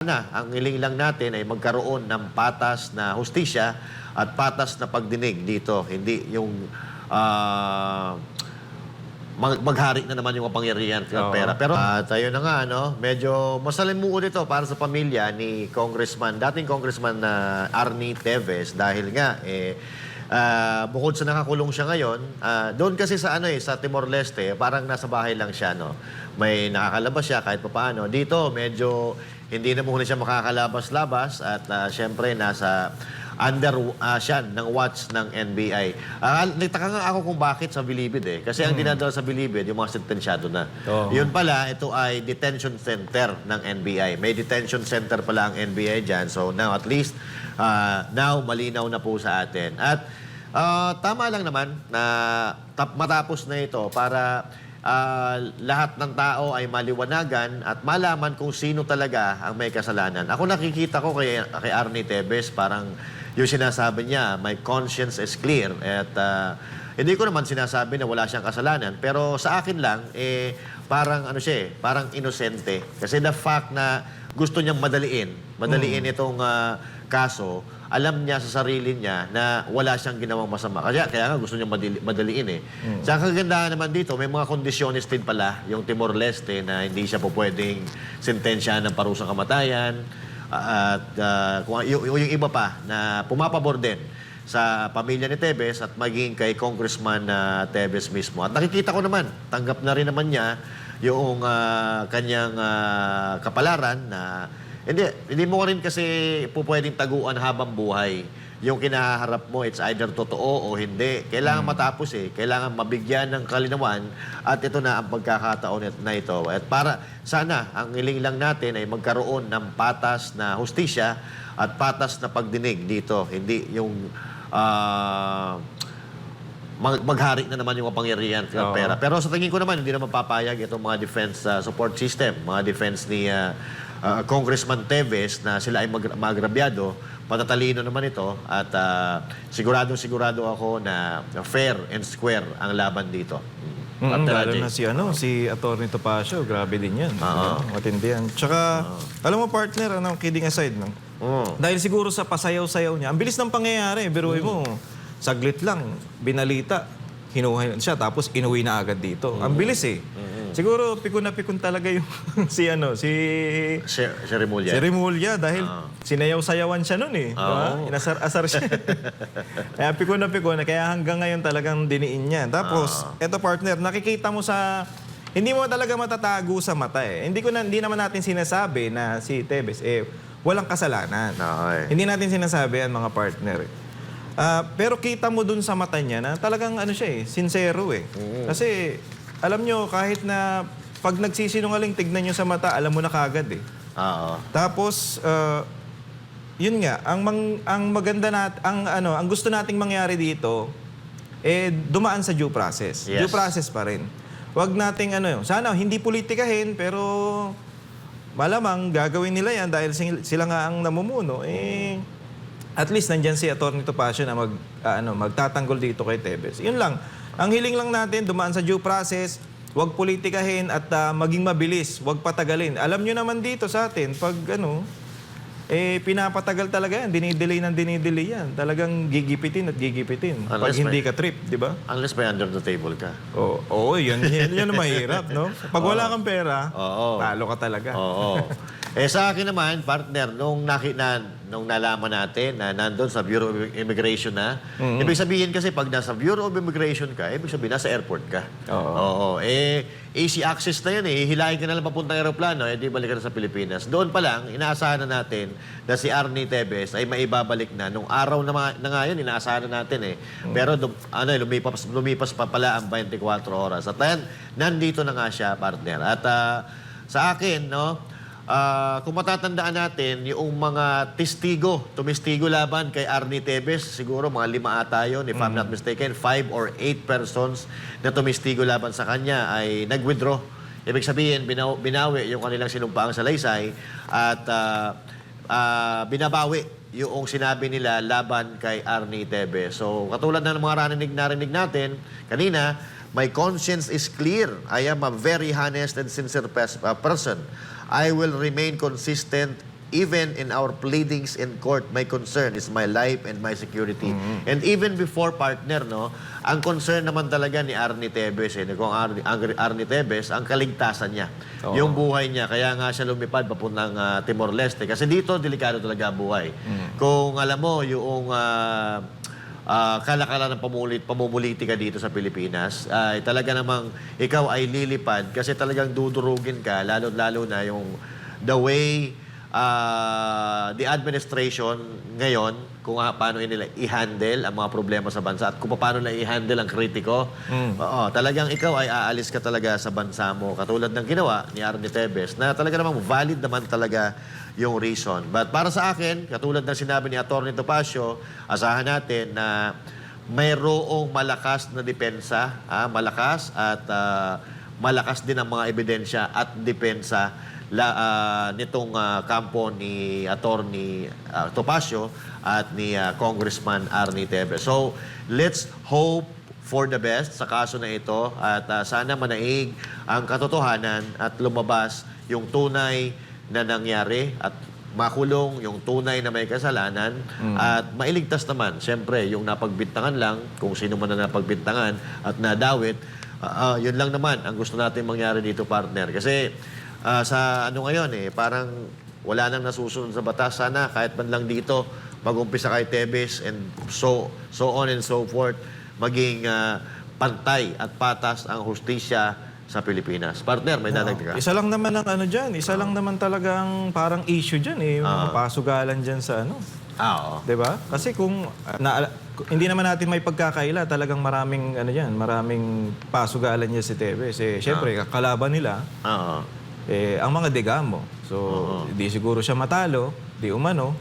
na, ang hiling lang natin ay magkaroon ng patas na hustisya at patas na pagdinig dito. Hindi yung ah, mag- maghari na naman yung kapangyarihan ng Oo. pera. Pero ah, tayo na nga, no? medyo masalimuot ito para sa pamilya ni Congressman, dating Congressman na Arnie Teves dahil nga, eh, ah, bukod sa nakakulong siya ngayon, ah, doon kasi sa ano eh, sa Timor-Leste, parang nasa bahay lang siya, no? May nakakalabas siya kahit papaano. Dito, medyo hindi na muna siya makakalabas-labas at ah, syempre nasa under ah, siya ng watch ng NBI. Ah, nagtaka nga ako kung bakit sa Bilibid eh. Kasi ang dinadala sa Bilibid, yung mga sentensyado na. Oo. Yun pala, ito ay detention center ng NBI. May detention center pala ang NBI dyan. So now at least, ah, now malinaw na po sa atin. At ah, tama lang naman na tap, matapos na ito para ah, lahat ng tao ay maliwanagan at malaman kung sino talaga ang may kasalanan. Ako nakikita ko kay, kay Arnie Tebes, parang yung sinasabi niya, my conscience is clear. At ah, hindi ko naman sinasabi na wala siyang kasalanan, pero sa akin lang, eh, parang ano siya eh, parang inosente. Kasi the fact na gusto niyang madaliin, madaliin itong ah, kaso, alam niya sa sarili niya na wala siyang ginawang masama. Kaya, kaya nga gusto niya madali, madaliin eh. Sa kagandahan naman dito, may mga kondisyones din pala yung Timor-Leste na hindi siya po pwedeng sentensyahan ng parusang kamatayan. At ah, kung, yung, yung iba pa na pumapabor din sa pamilya ni Tebes at maging kay Congressman na Tebes mismo. At nakikita ko naman, tanggap na rin naman niya yung ah, kanyang ah, kapalaran na hindi, hindi mo rin kasi po pwedeng taguan habang buhay. Yung kinaharap mo, it's either totoo o hindi. Kailangan matapos eh. Kailangan mabigyan ng kalinawan at ito na ang pagkakataon na ito. At para sana, ang hiling lang natin ay magkaroon ng patas na hustisya at patas na pagdinig dito. Hindi yung ah, mag- maghari na naman yung kapangyarihan ng Oo. pera. Pero sa tingin ko naman, hindi naman papayag itong mga defense uh, support system, mga defense ni uh, uh, Congressman Teves na sila ay mag- maagrabyado. Patatalino naman ito at uh, siguradong sigurado ako na fair and square ang laban dito. Mm, Partner lalo na si ano, si Atty. Topacio, grabe din yan. Oo. Ano, Matindi yan. Tsaka, alam mo partner, ano, kidding aside, no? Oo. Dahil siguro sa pasayaw-sayaw niya, ang bilis ng pangyayari, biruin mo, saglit lang, binalita, hinuhay siya, tapos inuwi na agad dito. Ang bilis eh. Siguro pikon na pikon talaga yung si ano, si Si, si Remulla. Si Remulla dahil sinayaw-sayawan siya noon eh. Diba? Oo. Inasar-asar siya. kaya pikon na pikon, kaya hanggang ngayon talagang diniin niya. Tapos, eto partner, nakikita mo sa... Hindi mo talaga matatago sa mata eh. Hindi, ko na, hindi naman natin sinasabi na si Tebes eh, walang kasalanan. Okay. Hindi natin sinasabi yan mga partner eh. Ah, pero kita mo dun sa mata niya na talagang ano siya eh, sincero eh. Kasi alam nyo, kahit na pag nagsisinungaling, tignan nyo sa mata, alam mo na kagad eh. Oo. Tapos, uh, yun nga, ang, mang, ang maganda nat, ang, ano, ang gusto nating mangyari dito, eh, dumaan sa due process. Yes. Due process pa rin. Huwag nating, ano, sana hindi politikahin, pero malamang gagawin nila yan dahil sil- sila nga ang namumuno, eh, at least nandyan si Atty. Topacio na mag, ah, ano, magtatanggol dito kay Tebes. Yun lang. Ang hiling lang natin, dumaan sa due process, huwag politikahin at ah, maging mabilis, huwag patagalin. Alam nyo naman dito sa atin, pag ano, eh, pinapatagal talaga yan. Dinidelay ng dinidelay yan. Talagang gigipitin at gigipitin. Pag Unless hindi may- ka trip, di ba? Unless may under the table ka. Oo, oh, yan, yan, yan ang mahirap, no? Pag wala kang pera, Oo. talo ka talaga. Oo. eh sa akin naman, partner, nung, naki, na, nung nalaman natin na nandun sa Bureau of Immigration na, ibig sabihin kasi pag nasa Bureau of Immigration ka, ibig sabihin nasa airport ka. Oo. Oo. Eh, easy access na yun eh. Hihilahin ka na lang papuntang aeroplano, eh di balik ka na sa Pilipinas. Doon pa lang, inaasahan na natin na si Arnie Tebes ay maibabalik na. Nung araw na, mga- na nga yun, inaasahan na natin eh. Pero dum, ano, lumipas, lumipas pa pala ang 24 oras. At ayan, nandito na nga siya, partner. At ah, sa akin, no, Ah, kung matatandaan natin, yung mga testigo, tumistigo laban kay Arnie Tebes, siguro mga lima ata yun, if I'm not mistaken, five or eight persons na tumistigo laban sa kanya ay nag-withdraw. Ibig sabihin, binaw- binawi yung kanilang sinumpaang salaysay at ah, ah, binabawi yung sinabi nila laban kay Arnie Tebes. So, katulad na ng mga narinig narinig natin kanina, My conscience is clear. I am a very honest and sincere pers- uh, person. I will remain consistent even in our pleadings in court, my concern is my life and my security. And even before partner, no, ang concern naman talaga ni Arnie Tevez, eh, kung Arnie, Ar- Arnie Tevez, ang kaligtasan niya. Oo. Yung buhay niya. Kaya nga siya lumipad papuntang ah, Timor-Leste. Kasi dito, delikado talaga buhay. Kung alam mo, yung ah, ah, kalakalan ng pamulit, pamumulitika dito sa Pilipinas, ay talaga namang ikaw ay lilipad kasi talagang dudurugin ka, lalo-lalo na yung the way ah, the administration ngayon, kung paano nila i-handle ang mga problema sa bansa at kung paano na i-handle ang kritiko, oo, talagang ikaw ay aalis ka talaga sa bansa mo. Katulad ng ginawa ni Arnie Tevez na talaga namang valid naman talaga yung reason. But para sa akin, katulad ng sinabi ni Atty. Topacio, asahan natin na mayroong malakas na depensa, ah, malakas at ah, malakas din ang mga ebidensya at depensa la, ah, nitong ah, kampo ni Attorney ah, Topacio at ni ah, Congressman Arnie Tevez. So, let's hope for the best sa kaso na ito at ah, sana manaig ang katotohanan at lumabas yung tunay na nangyari at makulong yung tunay na may kasalanan at mailigtas naman, siyempre, yung napagbintangan lang, kung sino man na napagbintangan at nadawit, ah, ah, yun lang naman ang gusto natin mangyari dito, partner. Kasi ah, sa ano ngayon eh, parang wala nang nasusunod sa batas. Sana kahit man lang dito, mag-umpisa kay Tebes and so, so on and so forth, maging ah, pantay at patas ang hustisya sa Pilipinas. Partner, may dadagdag ka? Isa lang naman ang ano dyan, isa lang naman talagang parang issue dyan eh, mga pasugalan dyan sa ano. Ah, oo. 'Di ba? Kasi kung uh, na, hindi naman natin may pagkakaila, talagang maraming ano diyan, maraming pasugalan niya si Tevez. Eh, syempre, kalaban nila Oo. Eh ang mga degamo. So, di siguro siya matalo, di umano.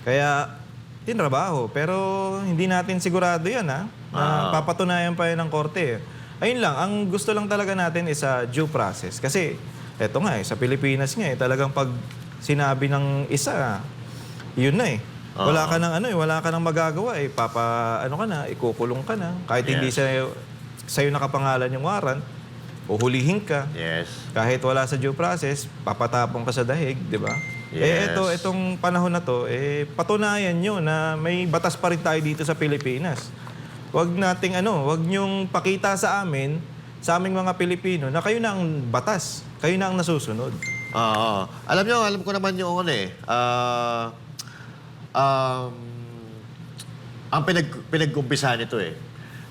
Kaya tinrabaho, pero hindi natin sigurado 'yan ha. Na papatunayan pa 'yan ng korte. eh. Ayun lang, ang gusto lang talaga natin is sa due process. Kasi eto nga eh, sa Pilipinas nga eh, talagang pag sinabi ng isa, yun na eh. Wala ka nang ano eh, wala ka nang magagawa eh. Papa, ano ka na, ikukulong ka na. Kahit hindi Yes. sa'yo, sa'yo nakapangalan yung warrant, uhulihin ka. Yes. Kahit wala sa due process, papatapong ka sa dahig, di ba? Eh, Yes. ito, itong panahon na to, eh, patunayan nyo na may batas pa rin tayo dito sa Pilipinas. Huwag nating ano, huwag nyong pakita sa amin, sa aming mga Pilipino, na kayo na ang batas, kayo na ang nasusunod. Oo. Alam nyo, alam ko naman yung ano eh. ah, um, ang pinag, pinag-umpisahan nito eh.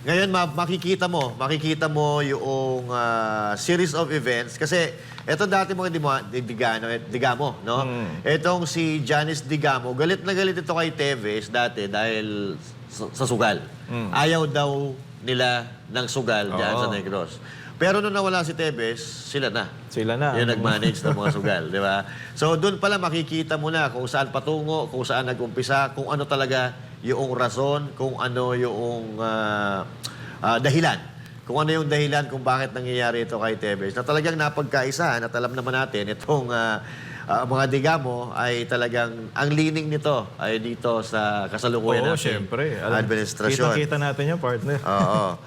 Ngayon, ma- makikita mo, makikita mo yung ah, series of events. Kasi, eto dati mga di, di, Digano, eh, Digamo, no? Etong si Janice Digamo, galit na galit ito kay Teves dati dahil sa, sa sugal. Ayaw daw nila ng sugal dyan sa Negros. Pero nung nawala si Tevez, sila na. Sila na. Yung nag-manage ng mga sugal, di ba? So doon pala makikita mo na kung saan patungo, kung saan nag-umpisa, kung ano talaga yung rason, kung ano yung ah, ah, dahilan. Kung ano yung dahilan kung bakit nangyayari ito kay Tevez. Na talagang napagkaisa, at alam naman natin, itong ah, ah, mga digamo ay talagang, ang leaning nito ay dito sa kasalukuyan Oo, natin syempre. Alam- administrasyon. Kita-kita natin yung partner. Oo.